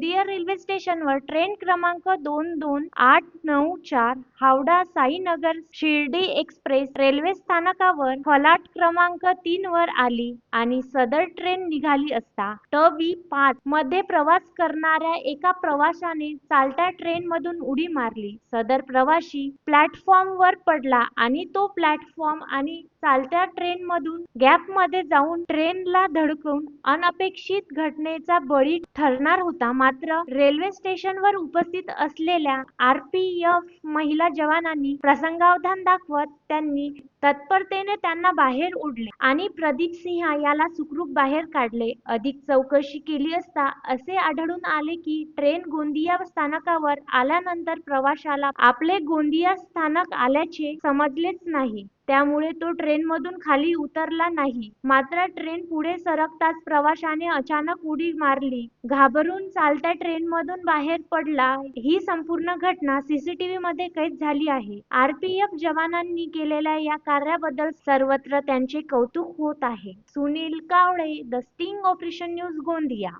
Railway स्टेशनवर train क्रमांक दोन दोन आठ नऊ चार हावडा साईनगर शिर्डी एक्सप्रेस रेल्वे स्थानकावर फलाट क्रमांक तीन वर आली आणि सदर ट्रेन निघाली असता ट बी पाच मध्ये प्रवास करणाऱ्या एका प्रवाशाने चालत्या ट्रेन मधून उडी मारली. सदर प्रवाशी प्लॅटफॉर्म वर पडला आणि तो प्लॅटफॉर्म आणि चालत्या ट्रेन मधून गॅपमध्ये जाऊन ट्रेनला धडकून अनपेक्षित घटनेचा बळी ठरणार होता. मात्र रेल्वे स्टेशनवर उपस्थित असलेल्या आरपीएफ महिला जवानांनी प्रसंगावधान दाखवत त्यांनी तत्परतेने त्यांना बाहेर ओढले आणि प्रदीप सिंह याला सुखरूप बाहेर काढले. अधिक चौकशी केली असता असे आढळून आले की ट्रेन गोंदिया स्थानकावर आल्यानंतर प्रवाशाला आपले गोंदिया स्थानक आल्याचे समजलेच नाही. त्यामुळे तो ट्रेनमधून खाली उतरला नाही. मात्र ट्रेन पुढे सरकताच प्रवाशाने अचानक उडी मारली. घाबरून चालत्या ट्रेनमधून बाहेर पडला. ही संपूर्ण घटना सीसीटीव्ही मध्ये कैद झाली आहे. आरपीएफ जवानांनी केलेल्या या कार्याबद्दल सर्वत्र त्यांचे कौतुक होत आहे. Sunil Kawale the sting operation news Gondia.